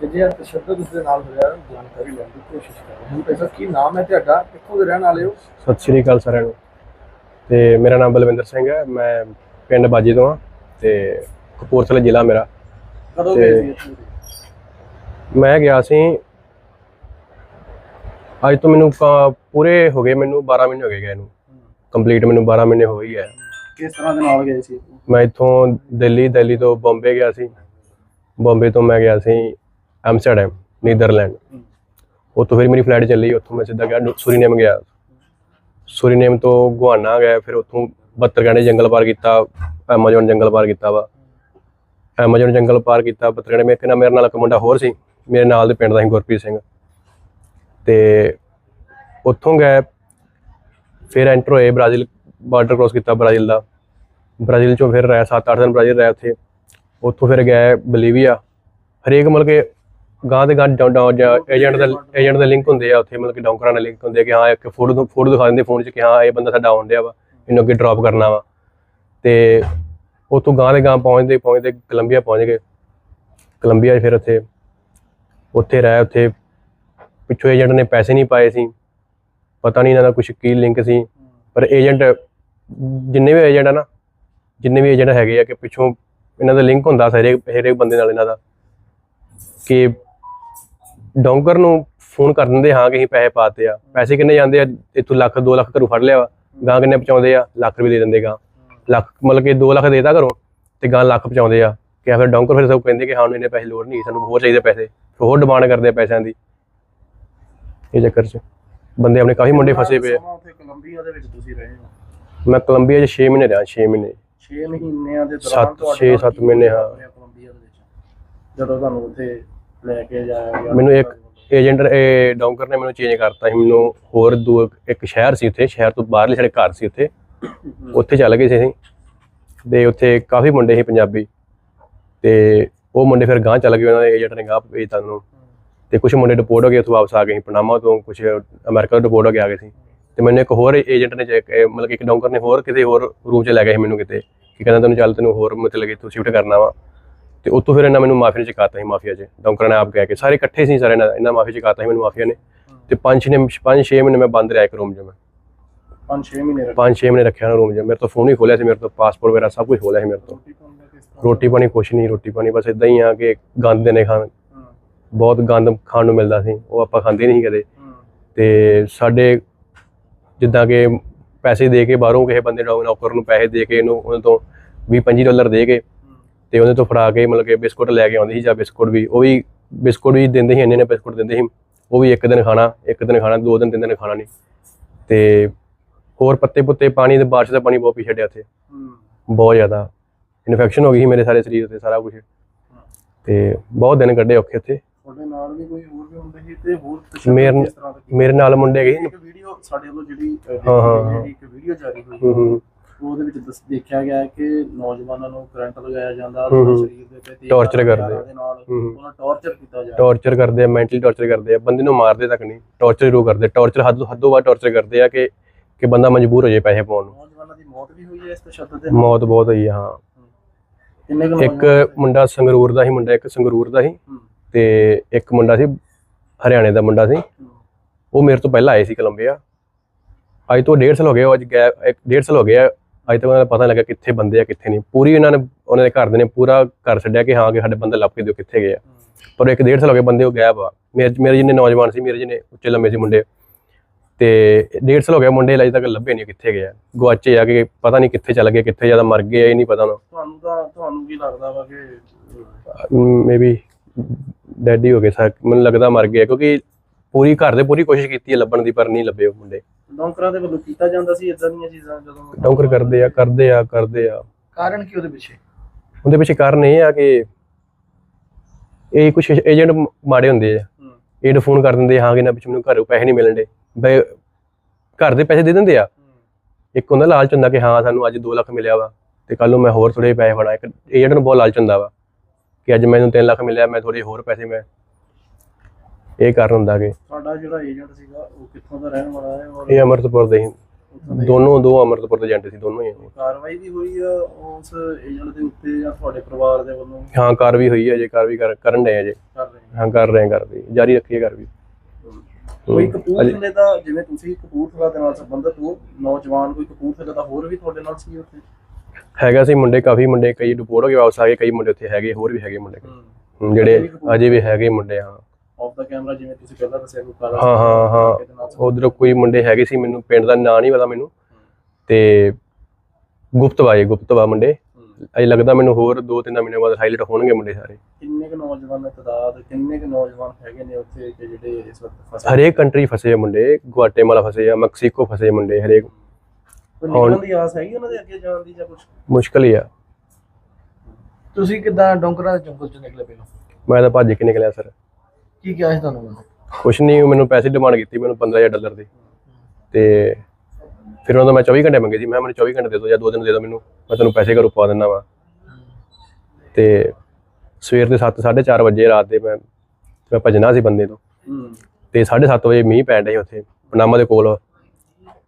ਤੇ ਜੇ ਤਸ਼ੱਦਦ ਦੇ ਨਾਲ ਹੋਇਆ ਜਾਣਕਾਰੀ ਲੈਣ ਦੀ ਕੋਸ਼ਿਸ਼ ਕਰ। ਰਹੇ ਹਾਂ ਪੈਸਾ ਕੀ ਨਾਮ ਹੈ ਤੁਹਾਡਾ? ਕਿੱਥੋਂ ਦੇ ਰਹਿਣ ਵਾਲੇ ਹੋ? ਸਤਿ ਸ਼੍ਰੀ ਅਕਾਲ ਸਾਰਿਆਂ ਨੂੰ। ਤੇ ਮੇਰਾ ਨਾਮ ਬਲਵਿੰਦਰ ਸਿੰਘ ਹੈ। ਮੈਂ ਪਿੰਡ ਬਾਜੀ ਤੋਂ ਹਾਂ ਤੇ ਕਪੂਰਥਲਾ ਜ਼ਿਲ੍ਹਾ ਮੇਰਾ। ਕਦੋਂ ਤੇ- ਗਏ ਸੀ ਇੱਥੋਂ ਦੇ? ਮੈਂ ਗਿਆ ਸੀ ਅੱਜ ਤੋਂ ਮੈਨੂੰ ਕ- ਪੂਰੇ ਹੋ ਗਏ ਮੈਨੂੰ 12 ਮਹੀਨੇ ਹੋ ਗਏ ਗਏ ਨੂੰ। ਕੰਪਲੀਟ ਮੈਨੂੰ 12 ਮਹੀਨੇ ਹੋ ਹੀ ਹੈ। ਕਿਸ ਤਰ੍ਹਾਂ ਦੇ ਨਾਲ ਗਏ ਸੀ ਮੈਂ ਇੱਥੋਂ ਦਿੱਲੀ ਦਿੱਲੀ ਤੋਂ ਬੰਬੇ ਗਿਆ ਸੀ। ਬੰਬੇ ਤੋਂ ਮੈਂ ਗਿਆ ਸੀ ਐਮਸਟਰਡਮ ਨੀਦਰਲੈਂਡ। ਉੱਥੋਂ ਫਿਰ ਮੇਰੀ ਫਲਾਈਟ ਚੱਲੀ ਉੱਥੋਂ ਮੈਂ ਸਿੱਧਾ ਗਿਆ ਸੁਰੀਨੇਮ ਗਿਆ। ਸੁਰੀਨੇਮ ਤੋਂ ਗੁਆਨਾ ਗਿਆ ਫਿਰ ਉੱਥੋਂ 72 ਘੰਟੇ ਜੰਗਲ ਪਾਰ ਕੀਤਾ ਐਮਾਜ਼ਨ ਜੰਗਲ ਪਾਰ ਕੀਤਾ ਵਾ। ਐਮਾਜ਼ਨ ਜੰਗਲ ਪਾਰ ਕੀਤਾ 72 ਘੰਟੇ ਮੇਰੇ ਨਾਲ ਮੇਰੇ ਨਾਲ ਇੱਕ ਮੁੰਡਾ ਹੋਰ ਸੀ ਮੇਰੇ ਨਾਲ ਦੇ ਪਿੰਡ ਦਾ ਸੀ ਗੁਰਪ੍ਰੀਤ ਸਿੰਘ। ਤੇ ਉੱਥੋਂ ਗਏ ਫਿਰ ਐਂਟਰ ਹੋਏ ਬ੍ਰਾਜ਼ੀਲ ਬਾਰਡਰ ਕ੍ਰੋਸ ਕੀਤਾ ਬ੍ਰਾਜ਼ੀਲ ਦਾ। ਬ੍ਰਾਜ਼ੀਲ ਚੋਂ ਫਿਰ ਰਹਿ 7-8 ਦਿਨ ਬ੍ਰਾਜ਼ੀਲ ਰਹਿ ਉੱਥੇ। ਉੱਥੋਂ ਫਿਰ ਗਏ ਬਲੀਵੀਆ। ਹਰੇਕ ਮਤਲਬ ਕਿ ਗਾਂ ਦੇ ਗਾਂ ਏਜੰਟ ਦਾ ਏਜੰਟ ਦੇ ਲਿੰਕ ਹੁੰਦੇ ਆ ਉੱਥੇ ਮਤਲਬ ਕਿ ਡੌਂਕਰਾਂ ਨਾਲ ਲਿੰਕ ਹੁੰਦੇ ਆ ਕਿ ਹਾਂ ਇੱਕ ਫੋਟੋ ਫੋਟੋ ਦਿਖਾ ਦਿੰਦੇ ਫੋਨ 'ਚ ਕਿ ਹਾਂ ਇਹ ਬੰਦਾ ਸਾਡਾ ਆਉਣ ਡਿਆ ਵਾ ਇਹਨੂੰ ਅੱਗੇ ਡ੍ਰੌਪ ਕਰਨਾ ਵਾ। ਤੇ ਉੱਥੋਂ ਗਾਂ ਦੇ ਗਾਂ ਪਹੁੰਚਦੇ ਪਹੁੰਚਦੇ ਕੋਲੰਬੀਆ ਪਹੁੰਚ ਗਏ। ਕੋਲੰਬੀਆ 'ਚ ਫਿਰ ਉੱਥੇ ਉੱਥੇ ਰਹਿ ਉੱਥੇ ਪਿੱਛੋਂ ਏਜੰਟ ਨੇ ਪੈਸੇ ਨਹੀਂ ਪਾਏ ਸੀ। ਪਤਾ ਨਹੀਂ ਇਹਨਾਂ ਦਾ ਕੁਝ ਕੀ ਲਿੰਕ ਸੀ। ਪਰ ਏਜੰਟ ਜਿੰਨੇ ਵੀ ਏਜੰਟ ਆ ਨਾ ਜਿੰਨੇ ਵੀ ਏਜੰਟ ਹੈਗੇ ਆ ਕਿ ਪਿੱਛੋਂ ਇਹਨਾਂ ਦਾ ਲਿੰਕ ਹੁੰਦਾ ਸੀ ਹਰੇਕ ਹਰੇਕ ਬੰਦੇ ਨਾਲ ਇਹਨਾਂ ਦਾ ਕਿ ਡੌਂਕਰ ਨੂੰ ਫੋਨ ਕਰ ਦਿੰਦੇ ਹਾਂ ਕਿ ਅਸੀਂ ਪੈਸੇ ਪਾਤੇ ਆ। ਪੈਸੇ ਕਿੰਨੇ ਜਾਂਦੇ ਆ? ਇੱਥੋਂ ਲੱਖ 2 ਲੱਖ ਘਰੋਂ ਫੜ ਲਿਆ ਵਾ। ਗਾਂ ਕਿੰਨੇ ਪਹੁੰਚਾਉਂਦੇ ਆ? ਲੱਖ ਰੁਪਏ ਦੇ ਦਿੰਦੇ ਗਾਂ। ਲੱਖ ਮਤਲਬ ਕਿ 2 ਲੱਖ ਦੇਤਾ ਘਰੋਂ ਤੇ ਗਾਂ ਲੱਖ ਪਹੁੰਚਾਉਂਦੇ ਆ। ਕਿ ਫਿਰ ਡੌਂਕਰ ਫਿਰ ਸਭ ਕਹਿੰਦੇ ਕਿ ਹਾਂ ਇਹਨੇ ਪੈਸੇ ਲੋੜ ਨਹੀਂ ਸਾਨੂੰ ਹੋਰ ਚਾਹੀਦੇ ਪੈਸੇ। ਹੋਰ ਡਿਮਾਂਡ ਕਰਦੇ ਆ ਪੈਸਿਆਂ ਦੀ। ਇਹ ਚੱਕਰ 'ਚ ਬੰਦੇ ਆਪਣੇ ਕਾਫੀ ਮੁੰਡੇ ਫਸੇ ਪਏ ਆ। ਉੱਥੇ ਕੋਲੰਬੀਆ ਦੇ ਵਿੱਚ ਤੁਸੀਂ ਰਹੇ ਹੋ? ਮੈਂ ਕੋਲੰਬੀਆ 'ਚ 6 ਮਹੀਨੇ ਰਿਹਾ 6 ਮਹੀਨੇ। 6 ਮਹੀਨਿਆਂ ਦੇ ਦੌਰਾਨ ਤੁਹਾਡੇ ਛੇ ਨਾਲ ਸੱਤ ਕੀ ਮਹੀਨੇ, ਹੋਇਆ ਹਾਂ। ਆਪਣੇ ਕੋਲੰਬੀਆ ਦੇ ਵਿੱਚ? ਜਦੋਂ ਤੁਹਾਨੂੰ ਉੱਥੇ ਲੈ ਕੇ ਜਾਇਆ ਮੈਨੂੰ ਇੱਕ ਏਜੰਟ, ਇਹ ਡੌਂਕਰ ਨੇ ਮੈਨੂੰ ਚੇਂਜ ਕਰਤਾ ਸੀ। ਮੈਨੂੰ ਹੋਰ ਦੋ ਇੱਕ ਸ਼ਹਿਰ ਸੀ ਉੱਥੇ, ਸ਼ਹਿਰ ਤੋਂ ਬਾਹਰਲੇ ਸਾਡੇ ਘਰ ਸੀ ਉੱਥੇ। ਉੱਥੇ ਚੱਲ ਗਏ ਸੀ ਅਸੀਂ। ਤੇ ਉੱਥੇ ਕਾਫੀ ਮੁੰਡੇ ਸੀ ਪੰਜਾਬੀ। ਤੇ ਉਹ ਮੁੰਡੇ ਫਿਰ ਗਾਂਹ ਚੱਲ ਗਏ, ਉਹਨਾਂ ਦੇ ਏਜੰਟ ਨੇ ਗਾਂਹ ਭੇਜਤਾ ਉਹਨੂੰ। ਤੇ ਕੁਝ ਮੁੰਡੇ ਡਿਪੋਰਟ ਹੋ ਗਏ, ਉੱਥੋਂ ਵਾਪਸ ਆ ਗਏ ਸੀ, ਪਨਾਮਾ ਤੋਂ ਕੁਝ ਅਮਰੀਕਾ ਤੋਂ ਡਿਪੋਰਟ ਹੋ ਕੇ ਆ ਗਏ ਸੀ। ਤੇ ਮੈਨੂੰ ਇੱਕ ਹੋਰ ਏਜੰਟ ਨੇ ਮਤਲਬ ਕਿ ਇੱਕ ਡੌਂਕਰ ਨੇ ਹੋਰ ਕਿਤੇ ਹੋਰ ਰੂਮ 'ਚ ਲੈ ਗਏ ਸੀ ਮੈਨੂੰ ਕਿਤੇ। ਕਿ ਕਹਿੰਦਾ ਤੈਨੂੰ ਚੱਲ ਤੈਨੂੰ ਹੋਰ ਮਤਲਬ ਕਿ ਤੂੰ ਸ਼ਿਫਟ ਕਰਨਾ ਵਾ। ਤੇ ਉੱਥੋਂ ਫਿਰ ਇਹਨਾਂ ਮੈਨੂੰ ਮਾਫੀਆ ਨੇ ਚਕਾਤਾ ਸੀ ਮਾਫੀਆ 'ਚ। ਡੌਂਕਰਾਂ ਨੇ ਆਪ ਕਹਿ ਕੇ। ਸਾਰੇ ਇਕੱਠੇ ਸੀ ਸਾਰੇ ਇਹਨਾਂ ਇਹਨਾਂ ਮਾਫੀਆ ਚਕਾਤਾ ਸੀ ਮੈਨੂੰ ਮਾਫੀਆ ਨੇ। ਤੇ ਪੰਜ ਨੇ ਪੰਜ ਛੇ ਮਹੀਨੇ ਮੈਂ ਬੰਦ ਰਿਹਾ ਇੱਕ ਰੂਮ 'ਚ ਮੈਂ। 5-6 ਮਹੀਨੇ ਰੱਖੇ। ਪੰਜ ਛੇ ਮਹੀਨੇ ਰੱਖਿਆ ਨਾ ਰੂਮ 'ਚ। ਮੇਰੇ ਤੋਂ ਫੋਨ ਹੀ ਖੋਲਿਆ ਸੀ ਮੇਰੇ ਤੋਂ ਪਾਸਪੋਰਟ ਵਗੈਰਾ ਸਭ ਕੁਝ ਖੋਲਿਆ ਸੀ ਮੇਰੇ ਤੋਂ। ਰੋਟੀ ਪਾਣੀ ਕੁਛ ਨਹੀਂ ਰੋਟੀ ਪਾਣੀ ਬਸ ਇਦਾਂ ਹੀ ਆ ਕਿ ਗੰਦ ਦੇ ਨੇ ਖਾਣ। ਬਹੁਤ ਗੰਦ ਖਾਣ ਨੂੰ ਮਿਲਦਾ ਸੀ। ਉਹ ਆਪਾਂ ਖਾਂਦੇ ਨਹੀਂ ਸੀ ਕਦੇ। ਤੇ ਸਾਡੇ ਜਿੱਦਾਂ ਕਿ ਪੈਸੇ ਦੇ ਕੇ ਬਾਹਰੋਂ ਕਿਸੇ ਬੰਦੇ ਨੂੰ ਨੌਕਰ ਨੂੰ ਪੈਸੇ ਦੇ ਕੇ ਇਹਨੂੰ ਉਹਨਾਂ ਤੋਂ 20 25 ਡਾਲਰ ਦੇ ਕੇ। ਤੇ ਉਹਦੇ ਤੋਂ ਫੜਾ ਕੇ ਮਤਲਬ ਕਿ ਬਿਸਕੁਟ ਲੈ ਕੇ ਆਉਂਦੀ ਸੀ ਜਾਂ ਬਿਸਕੁਟ ਵੀ ਉਹ ਵੀ ਬਿਸਕੁਟ ਵੀ ਦਿੰਦੇ ਸੀ ਇੰਨੇ ਨੇ ਬਿਸਕੁਟ ਦਿੰਦੇ ਸੀ। ਉਹ ਵੀ ਇੱਕ ਦਿਨ ਖਾਣਾ ਇੱਕ ਦਿਨ ਖਾਣਾ ਦੋ ਦਿਨ ਤਿੰਨ ਦਿਨ ਖਾਣਾ ਨਹੀਂ। ਤੇ ਹੋਰ ਪੱਤੇ ਪੁੱਤੇ ਪਾਣੀ ਤੇ ਬਾਰਿਸ਼ ਦਾ ਪਾਣੀ ਬਹੁਤ ਪੀ ਛੱਡਿਆ ਉੱਥੇ। ਬਹੁਤ ਜ਼ਿਆਦਾ। ਇਨਫੈਕਸ਼ਨ ਹੋ ਗਈ ਸੀ ਮੇਰੇ ਸਾਰੇ ਸਰੀਰ ਤੇ ਸਾਰਾ ਕੁਝ ਤੇ ਬਹੁਤ ਦਿਨ ਕੱਢੇ ਔਖੇ ਉੱਥੇ। ਤੁਹਾਡੇ ਨਾਲ ਵੀ ਕੋਈ ਹੋਰ ਵੀ ਹੁੰਦੇ ਸੀ ਤੇ ਹੋਰ ਤਸ਼ੱਦਦ ਮੇਰੇ- ਕਿਸ ਤਰ੍ਹਾਂ ਦਾ ਕੀ? ਮੇਰੇ ਨਾਲ ਮੁੰਡੇ ਗਏ ਇੱਕ ਵੀਡੀਓ ਸਾਡੇ ਵੱਲੋਂ ਜਿਹੜੀ। ਇੱਕ ਵੀਡੀਓ ਜਾਰੀ ਹੋਈ ਹੂੰ ਹੂੰ। ਉਹਦੇ ਵਿੱਚ ਦੱਸ ਦੇਖਿਆ ਗਿਆ ਹੈ ਕਿ ਨੌਜਵਾਨਾਂ ਨੂੰ ਕਰੰਟ ਲਗਾਇਆ ਜਾਂਦਾ ਹੂੰ, ਉਹਨਾਂ ਹੂੰ। ਸਰੀਰ ਦੇ ਤੇ Torture ਕਰਦੇ। ਦੇ ਨਾਲ ਹੂੰ ਹੂੰ। ਉਹਨਾਂ ਟੌਰਚਰ ਕੀਤਾ ਜਾ ਰਿਹਾ ਟੌਰਚਰ ਕਰਦੇ ਆ ਮੈਂਟਲੀ ਟੌਰਚਰ ਕਰਦੇ ਆ ਬੰਦੇ ਨੂੰ ਮਾਰਦੇ ਤੱਕ ਨਹੀਂ ਟੌਰਚਰ ਜ਼ਰੂਰ ਕਰਦੇ ਟੌਰਚਰ ਹੱਦ ਹੱਦੋਂ ਬਾਅਦ ਟੌਰਚਰ ਕਰਦੇ ਆ ਕਿ ਕਿ ਬੰਦਾ ਮਜਬੂਰ ਹੋ ਜਾਏ ਪੈਸੇ ਪਾਉਣ ਨੂੰ। ਨੌਜਵਾਨਾਂ ਦੀ ਮੌਤ ਵੀ ਹੋਈ ਹੈ ਇਸ ਤਸ਼ੱਦਦ ਦੇ ਨਾਲ? ਮੌਤ ਬਹੁਤ ਹੋਈ ਆ ਹਾਂ। ਕਿੰਨੇ ਕੁ ਇੱਕ ਨੌਜਵਾਨ? ਮੁੰਡਾ ਸੰਗਰੂਰ ਦਾ ਸੀ ਮੁੰਡਾ ਇੱਕ ਸੰਗਰੂਰ ਦਾ ਸੀ ਹੂੰ, ਤੇ ਇੱਕ ਮੁੰਡਾ ਸੀ ਹਰਿਆਣੇ ਦਾ ਮੁੰਡਾ ਸੀ। ਹੂੰ, ਉਹ ਮੇਰੇ ਤੋਂ ਪਹਿਲਾਂ ਆਏ ਸੀ ਕੋਲੰਬੀਆ। ਅੱਜ ਤੋਂ 1.5 ਸਾਲ ਹੋ ਗਏ ਉਹ ਅੱਜ ਗਏ ਇੱਕ 1.5 ਸਾਲ ਹੋ ਗਏ ਆ ਅੱਜ ਤੱਕ ਉਹਨਾਂ ਨੂੰ ਪਤਾ ਲੱਗਾ ਕਿੱਥੇ ਬੰਦੇ ਆ ਕਿੱਥੇ ਨਹੀਂ। ਪੂਰੀ ਉਹਨਾਂ ਨੇ ਉਹਨਾਂ ਦੇ ਘਰ ਦੇ ਨੇ ਪੂਰਾ ਘਰ ਛੱਡਿਆ ਕਿ ਹਾਂ ਕਿ ਸਾਡੇ ਬੰਦੇ ਲੱਭ ਕੇ ਦਿਓ ਕਿੱਥੇ ਗਏ ਆ। ਪਰ ਇੱਕ 1.5 ਸਾਲ ਹੋ ਗਏ ਬੰਦੇ ਉਹ ਗਾਇਬ ਆ। ਮੇਰੇ ਮੇਰੇ ਜਿੰਨੇ ਨੌਜਵਾਨ ਸੀ ਮੇਰੇ ਜਿੰਨੇ ਉੱਚੇ ਲੰਮੇ ਸੀ ਮੁੰਡੇ। ਤੇ 1.5 ਸਾਲ ਹੋ ਗਿਆ ਮੁੰਡੇ ਅਜੇ ਤੱਕ ਲੱਭੇ ਨਹੀਂ ਕਿੱਥੇ ਗਏ ਆ। ਗੁਆਚੇ ਆ ਕਿ ਪਤਾ ਨਹੀਂ ਕਿੱਥੇ ਚਲ ਗਏ ਕਿੱਥੇ ਜ਼ਿਆਦਾ ਮਰ ਗਏ ਇਹ ਨਹੀਂ ਪਤਾ ਉਹਨਾਂ ਤੁਹਾਨੂੰ ਤਾਂ ਤੁਹਾਨੂੰ ਕੀ ਲੱਗਦਾ ਵਾ ਕਿ ਮੇਬੀ ਡੈਡੀ ਹੋ ਗਏ ਸਾ ਮੈਨੂੰ ਲੱਗਦਾ ਮਰ ਗਏ ਕਿਉਂਕਿ ਪੂਰੀ ਘਰ ਦੇ ਪੂਰੀ ਕੋਸ਼ਿਸ਼ ਕੀਤੀ ਹੈ ਲੱਭਣ ਦੀ ਪਰ ਨਹੀਂ ਲੱਭੇ ਉਹ ਮੁੰਡੇ। ਡੌਂਕਰਾਂ ਦੇ ਵੱਲੋਂ ਕੀਤਾ ਜਾਂਦਾ ਸੀ ਇਦਾਂ ਦੀਆਂ ਚੀਜ਼ਾਂ ਜਦੋਂ ਡੌਂਕਰ ਕਰਦੇ ਆ ਕਰਦੇ ਆ ਕਰਦੇ ਆ। ਕਾਰਨ ਕੀ ਉਹਦੇ ਪਿੱਛੇ? ਉਹਦੇ ਪਿੱਛੇ ਕਾਰਨ ਇਹ ਆ ਕਿ ਇਹ ਕੁਝ ਏਜੰਟ ਮਾੜੇ ਹੁੰਦੇ ਆ। ਏਜੰਟ ਫੋਨ ਕਰ ਦਿੰਦੇ ਹਾਂ ਕਿ ਨਾ ਪਿੱਛੇ ਮੈਨੂੰ ਘਰੋਂ ਪੈਸੇ ਨਹੀਂ ਮਿਲਣਦੇ ਬਈ ਘਰ ਦੇ ਪੈਸੇ ਦੇ ਦਿੰਦੇ ਆ। ਇੱਕ ਹੁੰਦਾ ਲਾਲਚ ਹੁੰਦਾ ਕਿ ਹਾਂ ਸਾਨੂੰ ਅੱਜ 2 ਲੱਖ ਮਿਲਿਆ ਵਾ ਤੇ ਕੱਲ ਨੂੰ ਮੈਂ ਹੋਰ ਥੋੜੇ ਪੈਸੇ ਫੜਾ। ਇੱਕ ਏਜੰਟ ਨੂੰ ਬਹੁਤ ਲਾਲਚ ਹੁੰਦਾ ਵਾ ਕਿ ਅੱਜ ਮੈਨੂੰ 3 ਲੱਖ ਮਿਲਿਆ ਮੈਂ ਥੋੜੇ ਹੋਰ ਪੈਸੇ ਮੈਂ ਇਹ ਕਾਰਨ ਹੁੰਦਾ ਕਿ ਤੁਹਾਡਾ ਜਿਹੜਾ ਏਜੰਟ ਸੀਗਾ ਉਹ ਕਿੱਥੋਂ ਦਾ ਰਹਿਣ ਵਾਲਾ ਹੈ ਔਰ ਇਹ ਅਮਰਤਪੁਰ ਦੇ ਸੀ ਦੋਨੋਂ ਦੋ ਅੰਮ੍ਰਿਤਪੁਰ ਦੇ ਏਜੰਟ ਸੀ ਦੋਨੋਂ ਹੀ ਕਾਰਵਾਈ ਵੀ ਹੋਈ ਆ ਉਸ ਏਜੰਟ ਦੇ ਉੱਤੇ ਜਾਂ ਤੁਹਾਡੇ ਪਰਿਵਾਰ ਦੇ ਵੱਲੋਂ? ਹਾਂ ਕਾਰ ਵੀ ਹੋਈ ਹੈ ਜੇ ਕਾਰ ਵੀ ਕਰ- ਕਰਨ ਡਏ ਅਜੇ। ਕਰ ਰਹੇ ਹਾਂ ਕਰ ਰਹੇ ਹਾਂ ਕਰ ਵੀ ਜਾਰੀ ਰੱਖੀਏ ਕਰ ਵੀ। ਕੋਈ ਕਪੂਰਥਲੇ ਦਾ ਜਿਵੇਂ ਤੁਸੀਂ ਕਪੂਰਥਲਾ ਦੇ ਨਾਲ ਸੰਬੰਧਿਤ ਹੋ ਨੌਜਵਾਨ ਕੋਈ ਕਪੂਰਥਲੇ ਦਾ ਹੋਰ ਵੀ ਤੁਹਾਡੇ ਨਾਲ ਸੀ ਉੱਥੇ? ਹੈਗਾ ਸੀ ਮੁੰਡੇ ਕਾਫੀ ਮੁੰਡੇ ਕਈ ਡਿਪੋਰਟ ਹੋ ਕੇ ਵਾਪਸ ਆ ਗਏ ਕਈ ਮੁੰਡੇ ਉੱਥੇ ਹੈਗੇ ਹੋਰ ਵੀ ਹੈਗੇ ਮੁੰਡੇ। ਹਮ, ਜਿਹੜੇ ਅਜੇ ਵੀ ਹੈਗੇ ਮੁੰਡੇ ਹਾਂ। ਆਫ ਦਾ ਕੈਮਰਾ ਜਿਵੇਂ ਤੁਸੀਂ ਪਹਿਲਾਂ ਦੱਸਿਆ ਕੋਈ ਕਾਲਾ ਹਾਂ ਹਾਂ ਹਾਂ। ਉਧਰ ਕੋਈ ਮੁੰਡੇ ਹੈਗੇ ਸੀ ਮੈਨੂੰ ਪਿੰਡ ਦਾ ਨਾਂ ਨਹੀਂ ਪਤਾ ਮੈਨੂੰ। ਤੇ ਗੁਪਤਵਾ ਇਹ ਗੁਪਤਵਾ ਮੁੰਡੇ। ਅਜੇ ਲੱਗਦਾ ਮੈਨੂੰ ਹੋਰ 2-3 ਮਹੀਨੇ ਬਾਅਦ ਹਾਈਲਾਈਟ ਹੋਣਗੇ ਮੁੰਡੇ ਸਾਰੇ। ਕਿੰਨੇ ਕੁ ਨੌਜਵਾਨ ਦਾ ਤਾਦਾਦ ਕਿੰਨੇ ਕੁ ਨੌਜਵਾਨ ਹੈਗੇ ਨੇ ਉੱਥੇ ਕਿ ਜਿਹੜੇ ਇਸ ਵਕਤ ਫਸੇ ਹਰੇਕ ਕੰਟਰੀ ਫਸੇ ਆ ਮੁੰਡੇ ਗੁਆਟੇਮਾਲਾ ਫਸੇ ਆ ਮੈਕਸੀਕੋ ਫਸੇ ਮੁੰਡੇ ਹਰੇਕ। ਕੋਈ ਨਿਕਲਣ ਦੀ ਆਸ ਹੈਗੀ ਉਹਨਾਂ ਦੇ ਅੱਗੇ ਜਾਣ ਦੀ ਜਾਂ ਕੁਝ ਮੁਸ਼ਕਲ ਹੀ ਆ। ਤੁਸੀਂ ਕਿਦਾਂ ਡੋਂਕਰਾਂ ਦੇ ਜੰਗਲ ਚੋਂ ਨਿਕਲੇ ਪਹਿਲਾਂ? ਮੈਂ ਤਾਂ ਭੱਜ ਕੇ ਨਿਕਲਿਆ ਸਰ। ਕੀ ਕਿਹਾ ਸੀ ਤੁਹਾਨੂੰ ਉਹਨਾਂ ਨੇ? ਕੁਛ ਨਹੀਂ ਮੈਨੂੰ ਪੈਸੇ ਡਿਮਾਂਡ ਕੀਤੀ, ਮੈਨੂੰ 15000 ਡਾਲਰ ਦੀ। ਤੇ ਫਿਰ ਉਹਨਾਂ ਤੋਂ ਮੈਂ 24 ਘੰਟੇ ਮੰਗੇ ਸੀ ਮੈਂ ਕਿਹਾ ਮੈਨੂੰ 24 ਘੰਟੇ ਦੇ ਦਿਓ ਜਾਂ ਦੋ ਦਿਨ ਦੇ ਦਿਓ ਮੈਨੂੰ। ਮੈਂ ਤੁਹਾਨੂੰ ਪੈਸੇ ਘਰੋਂ ਪਵਾ ਦਿੰਦਾ ਵਾਂ। ਤੇ ਸਵੇਰ ਦੇ 7 4:30 ਵਜੇ ਰਾਤ ਦੇ ਮੈਂ ਮੈਂ ਭੱਜਣਾ ਸੀ ਬੰਦੇ ਤੋਂ। ਹੂੰ ਤੇ 7:30 ਵਜੇ ਮੀਂਹ ਪੈਣ ਡਿਆ ਸੀ ਉੱਥੇ, ਪਨਾਮਾ ਦੇ ਕੋਲ।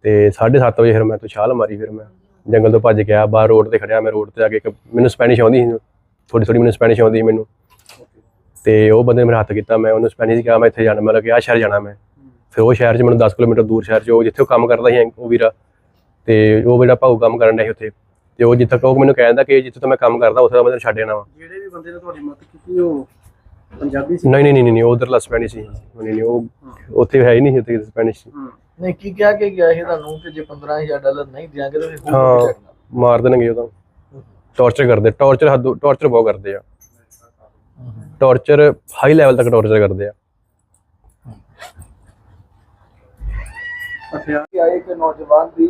ਤੇ 7:30 ਵਜੇ ਫਿਰ ਮੈਂ ਤੋਂ ਛਾਲ ਮਾਰੀ ਫਿਰ ਮੈਂ। ਜੰਗਲ ਤੋਂ ਭੱਜ ਗਿਆ ਬਾਹਰ ਰੋਡ ਤੇ ਖੜਿਆ ਮੈਂ ਰੋਡ ਤੇ ਆ ਕੇ ਇੱਕ ਮੈਨੂੰ ਸਪੈਨਿਸ਼ ਆਉਂਦੀ ਸੀ। ਥੋੜੀ ਥੋੜੀ ਮੈਨੂੰ ਸਪੈਨਿਸ਼ ਆਉਂਦੀ ਸੀ ਮੈਨੂੰ। ਤੇ ਉਹ ਬੰਦੇ ਨੇ ਮੇਰਾ ਹੱਥ ਕੀਤਾ ਮੈਂ ਉਹਨੂੰ ਸਪੈਨਿਸ਼ ਕਿਹਾ ਮੈਂ ਇੱਥੇ ਜਾਣਾ ਮੈਂ ਕਿਹਾ ਆਹ ਸ਼ਹਿਰ ਜਾਣਾ ਮੈਂ। ਫਿਰ ਉਹ ਸ਼ਹਿਰ 'ਚ ਮੈਨੂੰ 10 ਕਿਲੋਮੀਟਰ ਦੂਰ ਸ਼ਹਿਰ 'ਚ ਉਹ ਜਿੱਥੇ ਉਹ ਕੰਮ ਕਰਦਾ ਸੀ ਉਹ ਵੀਰਾ। ਤੇ ਉਹ ਜਿਹੜਾ ਭਾਊ ਕੰਮ ਕਰਨ ਡਿਆ ਸੀ ਉੱਥੇ। ਤੇ ਉਹ ਜਿੱਥੇ ਉਹ ਮੈਨੂੰ ਕਹਿੰਦਾ ਕਿ ਜਿੱਥੇ ਤੋਂ ਮੈਂ ਕੰਮ ਕਰਦਾ ਉੱਥੇ ਦਾ ਮੈਂ ਤੈਨੂੰ ਛੱਡ ਜਾਣਾ ਵਾ। ਜਿਹੜੇ ਵੀ ਬੰਦੇ ਨੇ ਤੁਹਾਡੀ ਮਦਦ ਕੀਤੀ ਉਹ ਪੰਜਾਬੀ ਸੀ? ਨਹੀਂ ਨਹੀਂ ਨਹੀਂ ਨਹੀਂ ਉਧਰਲਾ ਸਪੈਨਿਸ਼ ਸੀ। ਨਹੀਂ ਨਹੀਂ ਉਹ ਉੱਥੇ ਹੈ ਹੀ ਨਹੀਂ ਸੀ ਉੱਥੇ ਸਪੈਨਿਸ਼ ਨਹੀਂ ਕੀ ਕਿਹਾ ਕਿ ਗਿਆ ਸੀ ਤੁਹਾਨੂੰ ਕਿ ਜੇ 15000 ਡਾਲਰ ਨਹੀਂ ਦਿਆਂਗੇ ਤਾਂ ਫਿਰ ਹਾਂ ਮਾਰ ਦੇਣਗੇ ਉਹ ਤਾਂ। ਟੌਰਚਰ ਕਰਦੇ ਟੌਰਚਰ ਹੱਦ ਟੌਰਚਰ ਬਹੁਤ ਕਰਦੇ ਆ। ਟੌਰਚਰ ਹਾਈ ਲੈਵਲ ਤੱਕ ਟੌਰਚਰ ਕਰਦੇ ਆ। ਅੱਛਾ। ਆਏ ਇੱਕ ਨੌਜਵਾਨ ਦੀ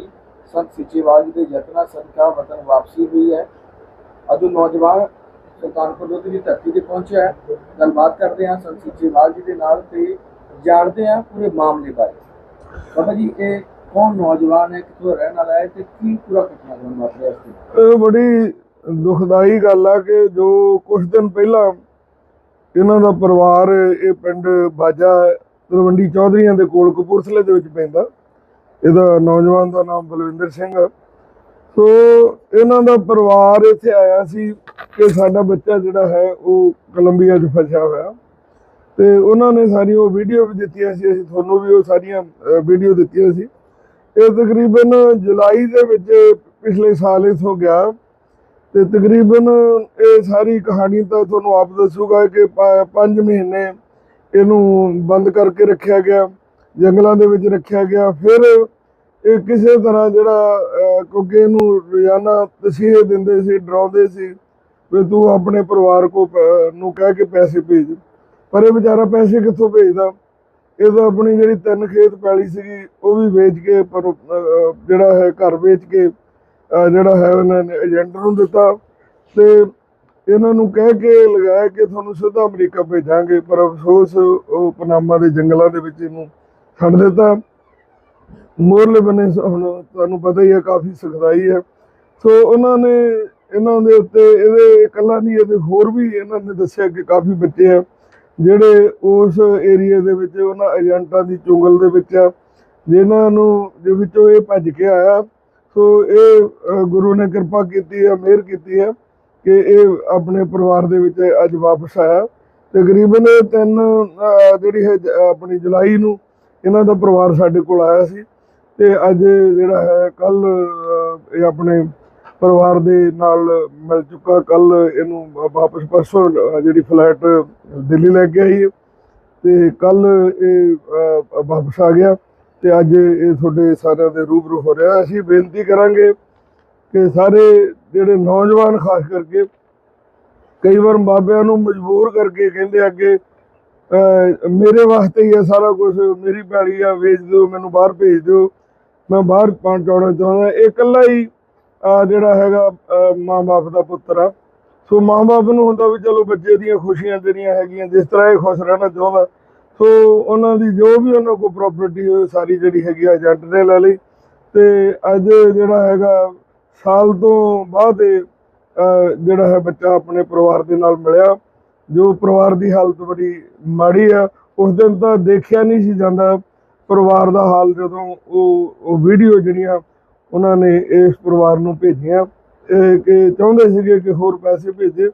ਸੰਤ ਸਿੱਚੇਵਾਲ ਜੀ ਦੇ ਯਤਨਾਂ ਸਦਕਾ ਵਤਨ ਵਾਪਸੀ ਹੋਈ ਹੈ। ਅੱਜ ਨੌਜਵਾਨ ਸੁਲਤਾਨਪੁਰ ਲੋਧੀ ਦੀ ਧਰਤੀ ਤੇ ਪਹੁੰਚਿਆ ਹੈ। ਗੱਲਬਾਤ ਕਰਦੇ ਹਾਂ ਸੰਤ ਸਿੱਚੇਵਾਲ ਜੀ ਦੇ ਨਾਲ ਤੇ ਜਾਣਦੇ ਹਾਂ ਪੂਰੇ ਮਾਮਲੇ ਬਾਰੇ। ਬਾਬਾ ਜੀ ਇਹ ਕੌਣ ਨੌਜਵਾਨ ਹੈ ਕਿੱਥੋਂ ਰਹਿਣ ਵਾਲਾ ਹੈ ਤੇ ਕੀ ਪੂਰਾ ਘਟਨਾ ਬਣ ਵਾਪਰਿਆ ਇਸ ਤੇ। ਇਹ ਬੜੀ ਦੁਖਦਾਈ ਗੱਲ ਆ ਕਿ ਜੋ ਕੁਝ ਦਿਨ ਪਹਿਲਾਂ ਇਹਨਾਂ ਦਾ ਪਰਿਵਾਰ ਇਹ ਪਿੰਡ ਬਾਜਾ ਤਲਵੰਡੀ ਚੌਧਰੀਆਂ ਦੇ ਕੋਲ ਕਪੂਰਥਲੇ ਦੇ ਵਿੱਚ ਪੈਂਦਾ। ਇਹਦਾ ਨੌਜਵਾਨ ਦਾ ਨਾਮ ਬਲਵਿੰਦਰ ਸਿੰਘ ਆ ਸੋ ਇਹਨਾਂ ਦਾ ਪਰਿਵਾਰ ਇੱਥੇ ਆਇਆ ਸੀ ਕਿ ਸਾਡਾ ਬੱਚਾ ਜਿਹੜਾ ਹੈ, ਉਹ ਕੋਲੰਬੀਆ 'ਚ ਫਸਿਆ ਹੋਇਆ। ਤੇ ਉਹਨਾਂ ਨੇ ਸਾਰੀ ਉਹ ਵੀਡੀਓ ਵੀ ਦਿੱਤੀਆਂ ਸੀ, ਅਸੀਂ ਤੁਹਾਨੂੰ ਵੀ ਉਹ ਸਾਰੀਆਂ ਵੀਡੀਓ ਦਿੱਤੀਆਂ ਸੀ। ਇਹ ਤਕਰੀਬਨ ਜੁਲਾਈ ਦੇ ਵਿੱਚ ਪਿਛਲੇ ਸਾਲ ਇਥੋਂ ਗਿਆ। ਤੇ ਤਕਰੀਬਨ ਇਹ ਸਾਰੀ ਕਹਾਣੀ ਤਾਂ ਤੁਹਾਨੂੰ ਆਪ ਦੱਸੂਗਾ ਕਿ 5 ਮਹੀਨੇ ਇਹਨੂੰ ਬੰਦ ਕਰਕੇ ਰੱਖਿਆ ਗਿਆ, ਜੰਗਲਾਂ ਦੇ ਵਿੱਚ ਰੱਖਿਆ ਗਿਆ। ਫਿਰ ਇਹ ਕਿਸੇ ਤਰ੍ਹਾਂ ਜਿਹੜਾ ਕਿਉਂਕਿ ਇਹਨੂੰ ਰੋਜ਼ਾਨਾ ਤਸੀਹੇ ਦਿੰਦੇ ਸੀ, ਡਰਾਉਂਦੇ ਸੀ, ਵੀ ਤੂੰ ਆਪਣੇ ਪਰਿਵਾਰ ਕੋ ਪ- ਨੂੰ ਕਹਿ ਕੇ ਪੈਸੇ ਭੇਜ। ਪਰ ਇਹ ਵਿਚਾਰਾ ਪੈਸੇ ਕਿੱਥੋਂ ਭੇਜਦਾ? ਇਹ ਤਾਂ ਆਪਣੀ ਜਿਹੜੀ ਤਿੰਨ ਖੇਤ ਪੈਲੀ ਸੀਗੀ, ਉਹ ਵੀ ਵੇਚ ਕੇ, ਪਰ ਜਿਹੜਾ ਹੈ ਘਰ ਵੇਚ ਕੇ ਜਿਹੜਾ ਹੈ ਉਹਨਾਂ ਨੇ ਏਜੰਟ ਨੂੰ ਦਿੱਤਾ ਤੇ ਇਹਨਾਂ ਨੂੰ ਕਹਿ ਕੇ ਲਗਾਇਆ ਕਿ ਤੁਹਾਨੂੰ ਸਿੱਧਾ ਅਮਰੀਕਾ ਭੇਜਾਂਗੇ, ਪਰ ਅਫਸੋਸ ਉਹ ਪਨਾਮਾ ਦੇ ਜੰਗਲਾਂ ਦੇ ਵਿੱਚ ਇਹਨੂੰ ਛੱਡ ਦਿੱਤਾ। ਮੋਰਲੇ ਬਨੇ ਹੁਣ ਤੁਹਾਨੂੰ ਪਤਾ ਹੀ ਹੈ, ਕਾਫੀ ਸਖਤਾਈ ਹੈ। ਸੋ ਉਹਨਾਂ ਨੇ ਇਹਨਾਂ ਦੇ ਉੱਤੇ ਇਹਦੇ ਇਕੱਲਾ ਨਹੀਂ, ਇਹਦੇ ਹੋਰ ਵੀ ਇਹਨਾਂ ਨੇ ਦੱਸਿਆ ਕਿ ਕਾਫੀ ਬੱਚੇ ਆ ਜਿਹੜੇ ਉਸ ਏਰੀਆ ਦੇ ਵਿੱਚ ਉਹਨਾਂ ਏਜੰਟਾਂ ਦੀ ਚੁੰਗਲ ਦੇ ਵਿੱਚ ਆ, ਜਿਨ੍ਹਾਂ ਨੂੰ, ਦੇ ਵਿੱਚੋਂ ਇਹ ਭੱਜ ਕੇ ਆਇਆ। ਸੋ ਇਹ ਗੁਰੂ ਨੇ ਕਿਰਪਾ ਕੀਤੀ ਹੈ, ਮਿਹਰ ਕੀਤੀ ਹੈ ਕਿ ਇਹ ਆਪਣੇ ਪਰਿਵਾਰ ਦੇ ਵਿੱਚ ਅੱਜ ਵਾਪਸ ਆਇਆ। ਤਕਰੀਬਨ ਤਿੰਨ ਜਿਹੜੀ ਹੈ ਆਪਣੀ ਜੁਲਾਈ ਨੂੰ ਇਹਨਾਂ ਦਾ ਪਰਿਵਾਰ ਸਾਡੇ ਕੋਲ ਆਇਆ ਸੀ ਤੇ ਅੱਜ ਜਿਹੜਾ ਹੈ ਕੱਲ ਇਹ ਆਪਣੇ ਪਰਿਵਾਰ ਦੇ ਨਾਲ ਮਿਲ ਚੁੱਕਾ। ਕੱਲ ਇਹਨੂੰ ਵਾਪਸ ਪਰਸੋਂ ਜਿਹੜੀ ਫਲੈਟ ਦਿੱਲੀ ਲੈ ਕੇ ਆਈ ਹੈ ਤੇ ਕੱਲ ਇਹ ਵਾਪਸ ਆ ਗਿਆ। ਤੇ ਅੱਜ ਇਹ ਤੁਹਾਡੇ ਸਾਰਿਆਂ ਦੇ ਰੂਬਰੂ ਹੋ ਰਿਹਾ। ਅਸੀਂ ਬੇਨਤੀ ਕਰਾਂਗੇ ਕਿ ਸਾਰੇ ਜਿਹੜੇ ਨੌਜਵਾਨ ਖਾਸ ਕਰਕੇ ਕਈ ਵਾਰ ਬਾਬਿਆਂ ਨੂੰ ਮਜਬੂਰ ਕਰਕੇ ਕਹਿੰਦੇ ਅੱਗੇ ਅਹ, ਮੇਰੇ ਵਾਸਤੇ ਹੀ ਹੈ ਸਾਰਾ ਕੁਝ ਮੇਰੀ ਭੈੜੀ ਆ, ਵੇਚ ਦਿਓ, ਮੈਨੂੰ ਬਾਹਰ ਭੇਜ ਦਿਓ। ਮੈਂ ਬਾਹਰ ਪਹੁੰਚਾਉਣਾ ਚਾਹੁੰਦਾ ਇਹ ਇਕੱਲਾ ਹੀ ਜਿਹੜਾ ਹੈਗਾ ਮਾਂ-ਬਾਪ ਦਾ ਪੁੱਤਰ ਆ। ਸੋ ਮਾਂ-ਬਾਪ ਨੂੰ ਹੁੰਦਾ ਵੀ ਚਲੋ ਬੱਚੇ ਦੀਆਂ ਖੁਸ਼ੀਆਂ ਜਿਹੜੀਆਂ ਹੈਗੀਆਂ, ਜਿਸ ਤਰ੍ਹਾਂ ਇਹ ਖੁਸ਼ ਰਹਿਣਾ ਚਾਹੁੰਦਾ ਸੋ ਉਹਨਾਂ ਦੀ ਜੋ ਵੀ ਉਹਨਾਂ ਕੋਲ ਪ੍ਰਾਪਰਟੀ ਹੋਈ ਸਾਰੀ ਜਿਹੜੀ ਹੈਗੀ ਆ ਏਜੰਟ ਨੇ ਲੈ ਲਈ। ਤੇ ਅੱਜ ਜਿਹੜਾ ਹੈਗਾ, ਸਾਲ ਤੋਂ ਬਾਅਦ ਇਹ ਜਿਹੜਾ ਹੈ ਬੱਚਾ ਆਪਣੇ ਪਰਿਵਾਰ ਦੇ ਨਾਲ ਮਿਲਿਆ। ਜੋ ਪਰਿਵਾਰ ਦੀ ਹਾਲਤ ਬੜੀ ਮਾੜੀ ਆ, ਉਸ ਦਿਨ ਤਾਂ ਦੇਖਿਆ ਨਹੀਂ ਸੀ ਜਾਂਦਾ। ਪਰਿਵਾਰ ਦਾ ਹਾਲ ਜਦੋਂ ਉਹ ਉਹ ਵੀਡੀਓ ਜਿਹੜੀਆਂ ਉਹਨਾਂ ਨੇ ਇਸ ਪਰਿਵਾਰ ਨੂੰ ਭੇਜੀਆਂ ਕਿ ਚਾਹੁੰਦੇ ਸੀਗੇ ਕਿ ਹੋਰ ਪੈਸੇ ਭੇਜੇ,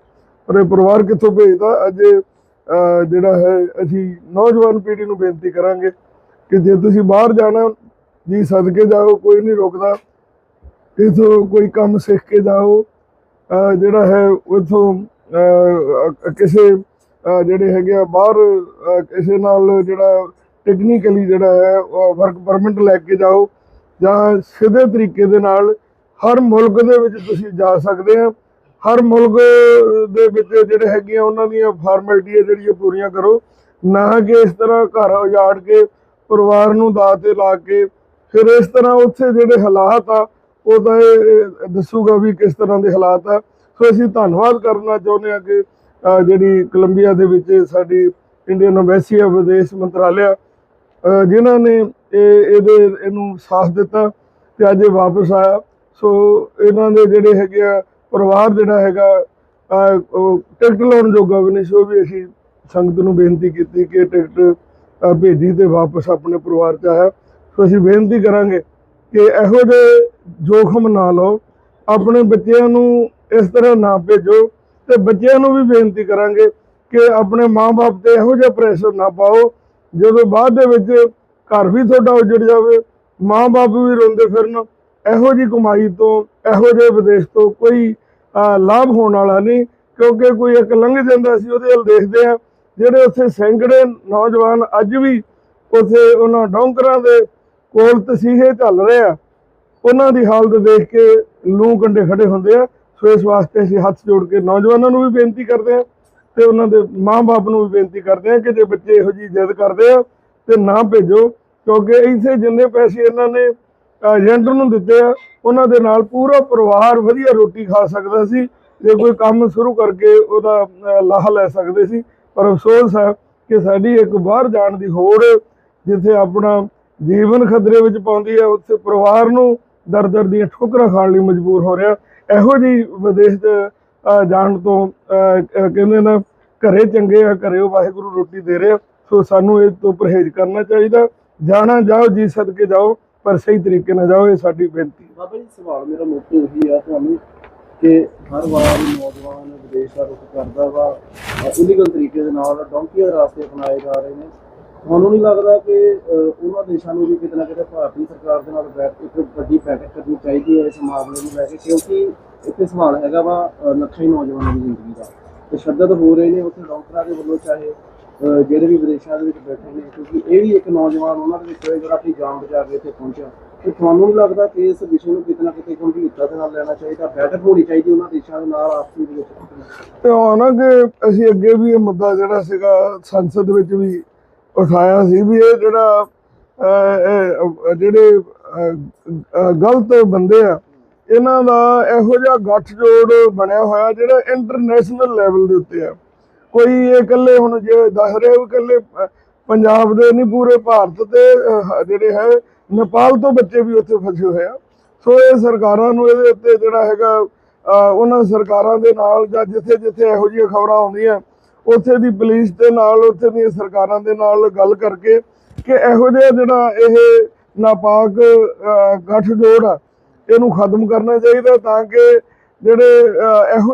ਪਰ ਇਹ ਪਰਿਵਾਰ ਕਿੱਥੋਂ ਭੇਜਦਾ? ਅੱਜ ਜਿਹੜਾ ਹੈ, ਅਸੀਂ ਨੌਜਵਾਨ ਪੀੜ੍ਹੀ ਨੂੰ ਬੇਨਤੀ ਕਰਾਂਗੇ ਕਿ ਜੇ ਤੁਸੀਂ ਬਾਹਰ ਜਾਣਾ, ਜੀ ਸਦਕੇ ਜਾਓ, ਕੋਈ ਨਹੀਂ ਰੋਕਦਾ। ਇਥੋਂ ਕੋਈ ਕੰਮ ਸਿੱਖ ਕੇ ਜਾਓ ਜਿਹੜਾ ਹੈ, ਉਥੋਂ ਕਿਸੇ ਜਿਹੜੇ ਹੈਗੇ ਆ, ਬਾਹਰ ਕਿਸੇ ਨਾਲ ਜਿਹੜਾ ਟੈਕਨੀਕਲੀ ਜਿਹੜਾ ਹੈ ਵਰਕ ਪਰਮਿਟ ਲੈ ਕੇ ਜਾਓ, ਜਾਂ ਸਿੱਧੇ ਤਰੀਕੇ ਦੇ ਨਾਲ ਹਰ ਮੁਲਕ ਦੇ ਵਿੱਚ ਤੁਸੀਂ ਜਾ ਸਕਦੇ ਆ। ਹਰ ਮੁਲਕ ਦੇ ਵਿੱਚ ਜਿਹੜੇ ਹੈਗੇ ਆ ਉਹਨਾਂ ਦੀਆਂ ਫਾਰਮੈਲਿਟੀਆਂ ਜਿਹੜੀਆਂ ਪੂਰੀਆਂ ਕਰੋ। ਨਾ ਕਿ ਇਸ ਤਰ੍ਹਾਂ ਘਰ ਉਜਾੜ ਕੇ ਪਰਿਵਾਰ ਨੂੰ ਦਾਅ ਤੇ ਲਾ ਕੇ ਫਿਰ ਇਸ ਤਰ੍ਹਾਂ ਉੱਥੇ ਜਿਹੜੇ ਹਾਲਾਤ ਆ, ਉਹ ਤਾਂ ਇਹ ਦੱਸੂਗਾ ਵੀ ਕਿਸ ਤਰ੍ਹਾਂ ਦੇ ਹਾਲਾਤ ਆ। ਸੋ ਅਸੀਂ ਧੰਨਵਾਦ ਕਰਨਾ ਚਾਹੁੰਦੇ ਹਾਂ ਕਿ ਜਿਹੜੀ ਕੋਲੰਬੀਆ ਦੇ ਵਿੱਚ ਸਾਡੀ ਇੰਡੀਅਨ ਐਮਬੈਸੀ ਆ, ਵਿਦੇਸ਼ ਮੰਤਰਾਲਿਆ ਅਹ ਜਿਨ੍ਹਾਂ ਨੇ ਇਹ, ਇਹਦੇ, ਇਹਨੂੰ ਸਾਥ ਦਿੱਤਾ ਤੇ ਅੱਜ ਇਹ ਵਾਪਸ ਆਇਆ। ਸੋ ਇਹਨਾਂ ਦੇ ਜਿਹੜੇ ਹੈਗੇ ਆ ਪਰਿਵਾਰ ਜਿਹੜਾ ਹੈਗਾ ਉਹ ਟਿਕਟ ਲਾਉਣ ਜੋਗਾ ਵੀ ਨਹੀਂ ਸੀ, ਉਹ ਵੀ ਅਸੀਂ ਸੰਗਤ ਨੂੰ ਬੇਨਤੀ ਕੀਤੀ ਕਿ ਟਿਕਟ ਭੇਜੀ ਤੇ ਵਾਪਸ ਆਪਣੇ ਪਰਿਵਾਰ ਚ ਆਇਆ। ਸੋ ਅਸੀਂ ਬੇਨਤੀ ਕਰਾਂਗੇ ਕਿ ਇਹੋ ਜਿਹੇ ਜੋਖਮ ਨਾ ਲਓ, ਆਪਣੇ ਬੱਚਿਆਂ ਨੂੰ ਇਸ ਤਰ੍ਹਾਂ ਨਾ ਭੇਜੋ ਤੇ ਬੱਚਿਆਂ ਨੂੰ ਵੀ ਬੇਨਤੀ ਕਰਾਂਗੇ ਕਿ ਆਪਣੇ ਮਾਪੇ ਤੇ ਇਹੋ ਜਿਹਾ ਪ੍ਰੈਸ਼ਰ ਨਾ ਪਾਓ, ਜਦੋਂ ਬਾਅਦ ਦੇ ਵਿੱਚ ਘਰ ਵੀ ਤੁਹਾਡਾ ਉਜੜ ਜਾਵੇ ਮਾਪੇ ਵੀ ਰੋਂਦੇ ਫਿਰਨ, ਇਹੋ ਜੀ ਕਮਾਈ ਤੋਂ, ਇਹੋ ਜਿਹੇ ਵਿਦੇਸ਼ ਤੋਂ ਕੋਈ ਲਾਭ ਹੋਣ ਵਾਲਾ ਨਹੀਂ, ਕਿਉਂਕਿ ਕੋਈ ਇੱਕ ਲੰਘ ਜਾਂਦਾ ਸੀ, ਉਹਦੇ ਵੱਲ ਦੇਖਦੇ ਆ। ਜਿਹੜੇ ਉੱਥੇ ਸੈਂਕੜੇ ਨੌਜਵਾਨ ਅੱਜ ਵੀ ਉੱਥੇ ਉਹਨਾਂ ਡੌਂਕਰਾਂ ਦੇ ਕੋਲ ਤਸੀਹੇ ਚੱਲ ਰਹੇ ਆ। ਉਹਨਾਂ ਦੀ ਹਾਲਤ ਦੇਖ ਕੇ ਲੂ ਕੰਡੇ ਖੜੇ ਹੁੰਦੇ ਆ। ਸੋ ਇਸ ਵਾਸਤੇ ਅਸੀਂ ਹੱਥ ਜੋੜ ਕੇ ਨੌਜਵਾਨਾਂ ਨੂੰ ਵੀ ਬੇਨਤੀ ਕਰਦੇ ਆ ਤੇ ਉਹਨਾਂ ਦੇ ਮਾਂ-ਬਾਪ ਨੂੰ ਵੀ ਬੇਨਤੀ ਕਰਦੇ ਆ ਕਿ ਜੇ ਬੱਚੇ ਇਹੋ ਜੀ ਜਿੱਦ ਕਰਦੇ ਆ ਤੇ ਨਾ ਭੇਜੋ, ਕਿਉਂਕਿ ਇੱਥੇ ਜਿੰਨੇ ਪੈਸੇ ਇਹਨਾਂ ਨੇ ਏਜੰਟ ਨੂੰ ਦਿੱਤੇ ਆ, ਉਹਨਾਂ ਦੇ ਨਾਲ ਪੂਰਾ ਪਰਿਵਾਰ ਵਧੀਆ ਰੋਟੀ ਖਾ ਸਕਦਾ ਸੀ, ਜੇ ਕੋਈ ਕੰਮ ਸ਼ੁਰੂ ਕਰਕੇ ਉਹਦਾ ਲਾਹਾ ਲੈ ਸਕਦੇ ਸੀ। ਪਰ ਅਫਸੋਸ ਹੈ ਕਿ ਸਾਡੀ ਇੱਕ ਬਾਹਰ ਜਾਣ ਦੀ ਹੋੜ ਜਿੱਥੇ ਆਪਣਾ ਜੀਵਨ ਖਤਰੇ ਵਿੱਚ ਪਾਉਂਦੀ ਹੈ, ਉੱਥੇ ਪਰਿਵਾਰ ਨੂੰ ਦਰ ਦਰ ਦੀਆਂ ਠੋਕਰਾਂ ਖਾਣ ਲਈ ਮਜਬੂਰ ਹੋ ਰਿਹਾ। ਇਹੋ ਜੀ ਵਿਦੇਸ਼ 'ਚ ਜਾਣ ਤੋਂ ਕਹਿੰਦੇ ਨਾ, ਘਰੇ ਚੰਗੇ ਆ, ਘਰੇ ਉਹ ਵਾਹਿਗੁਰੂ ਰੋਟੀ ਦੇ ਰਿਹਾ। ਸੋ ਸਾਨੂੰ ਇਹ ਤੋਂ ਪਰਹੇਜ਼ ਕਰਨਾ ਚਾਹੀਦਾ। ਜਾਣਾ ਜਾਓ, ਜੀ ਸਦਕੇ ਜਾਓ। ਪਰ ਸਹੀ ਤਰੀਕੇ ਨਾਲ ਜਾਓ, ਇਹ ਸਾਡੀ ਬੇਨਤੀ ਹੈ। ਬਾਬਾ ਜੀ, ਸਵਾਲ ਮੇਰਾ ਮੁੱਖ ਇਹੀ ਆ ਤੁਹਾਨੂੰ ਕਿ ਹਰ ਵਾਰ ਨੌਜਵਾਨ ਵਿਦੇਸ਼ ਦਾ ਰੁਖ ਕਰਦਾ ਵਾ ਇਲੀਗਲ ਤਰੀਕੇ ਦੇ ਨਾਲ ਡੌਂਕੀਆਂ ਦੇ ਰਾਸਤੇ ਅਪਣਾਏ ਜਾ ਰਹੇ ਨੇ। ਤੁਹਾਨੂੰ ਨਹੀਂ ਲੱਗਦਾ ਕਿ ਉਹਨਾਂ ਦੇਸ਼ਾਂ ਨੂੰ ਵੀ ਕਿਤੇ ਨਾ ਕਿਤੇ ਭਾਰਤੀ ਸਰਕਾਰ ਦੇ ਨਾਲ ਬੈਠ ਕੇ ਇੱਕ ਵੱਡੀ ਬੈਠਕ ਕਰਨੀ ਚਾਹੀਦੀ ਹੈ ਇਸ ਮਾਮਲੇ ਨੂੰ ਲੈ ਕੇ? ਕਿਉਂਕਿ ਇੱਥੇ ਸਵਾਲ ਹੈਗਾ ਵਾ ਲੱਖਾਂ ਹੀ ਨੌਜਵਾਨਾਂ ਦੀ ਜ਼ਿੰਦਗੀ ਦਾ। ਤਸ਼ੱਦਦ ਹੋ ਰਹੇ ਨੇ ਉੱਥੇ ਡਾਕਟਰਾਂ ਦੇ ਵੱਲੋਂ, ਚਾਹੇ ਜਿਹੜੇ ਵੀ ਵਿਦੇਸ਼ਾਂ ਦੇ ਵਿੱਚ ਬੈਠੇ ਨੇ, ਕਿਉਂਕਿ ਇਹ ਵੀ ਇੱਕ ਨੌਜਵਾਨ ਉਹਨਾਂ ਦੇ ਵਿੱਚੋਂ ਹੈ ਜਿਹੜਾ ਆਪਣੀ ਜਾਨ ਬਚਾ ਕੇ ਇੱਥੇ ਪਹੁੰਚਿਆ। ਤੇ ਤੁਹਾਨੂੰ ਨਹੀਂ ਲੱਗਦਾ ਕਿ ਇਸ ਵਿਸ਼ੇ ਨੂੰ ਕਿਤੇ ਨਾ ਕਿਤੇ ਗੰਭੀਰਤਾ ਦੇ ਨਾਲ ਲੈਣਾ ਚਾਹੀਦਾ, ਬੈਠਕ ਹੋਣੀ ਚਾਹੀਦੀ ਉਹਨਾਂ ਦੇਸ਼ਾਂ ਦੇ ਨਾਲ, ਆਪਸੀ ਦੇ ਵਿੱਚ ਤੇ ਉਹ ਨਾ ਕਿ ਅਸੀਂ ਅੱਗੇ ਵੀ ਇਹ ਮੁੱਦਾ ਜਿਹੜਾ ਸੀਗਾ, ਸੰਸਦ ਵਿੱਚ ਵੀ ਉਠਾਇਆ ਸੀ ਵੀ ਇਹ ਜਿਹੜਾ ਜਿਹੜੇ ਗਲਤ ਬੰਦੇ ਆ, ਇਹਨਾਂ ਦਾ ਇਹੋ ਜਿਹਾ ਗੱਠਜੋੜ ਬਣਿਆ ਹੋਇਆ ਜਿਹੜਾ ਇੰਟਰਨੈਸ਼ਨਲ ਲੈਵਲ ਦੇ ਉੱਤੇ ਆ। ਕੋਈ ਇਹ ਇਕੱਲੇ ਹੁਣ ਜੇ ਦੱਸ ਰਹੇ ਉਹ ਇਕੱਲੇ ਪੰਜਾਬ ਦੇ ਨਹੀਂ ਪੂਰੇ ਭਾਰਤ ਤੇ ਜਿਹੜੇ ਹੈ ਨੇਪਾਲ ਤੋਂ ਬੱਚੇ ਵੀ ਉੱਥੇ ਫਸੇ ਹੋਏ ਆ। ਸੋ ਇਹ ਸਰਕਾਰਾਂ ਨੂੰ ਇਹਦੇ ਉੱਤੇ ਜਿਹੜਾ ਹੈਗਾ ਉਹਨਾਂ ਸਰਕਾਰਾਂ ਦੇ ਨਾਲ ਜਾਂ ਜਿੱਥੇ ਜਿੱਥੇ ਇਹੋ ਜਿਹੀਆਂ ਖਬਰਾਂ ਆਉਂਦੀਆਂ ਉੱਥੇ ਦੀ ਪੁਲਿਸ ਦੇ ਨਾਲ ਉੱਥੇ ਦੀਆਂ ਸਰਕਾਰਾਂ ਦੇ ਨਾਲ ਗੱਲ ਕਰਕੇ ਕਿ ਇਹੋ ਜਿਹਾ ਜਿਹੜਾ ਇਹ ਨਾਪਾਕ ਅਹ, ਗੱਠਜੋੜ ਆ ਇਹਨੂੰ ਖਤਮ ਕਰਨਾ ਚਾਹੀਦਾ ਤਾਂ ਕਿ ਜਿਹੜੇ ਅਹ, ਇਹੋ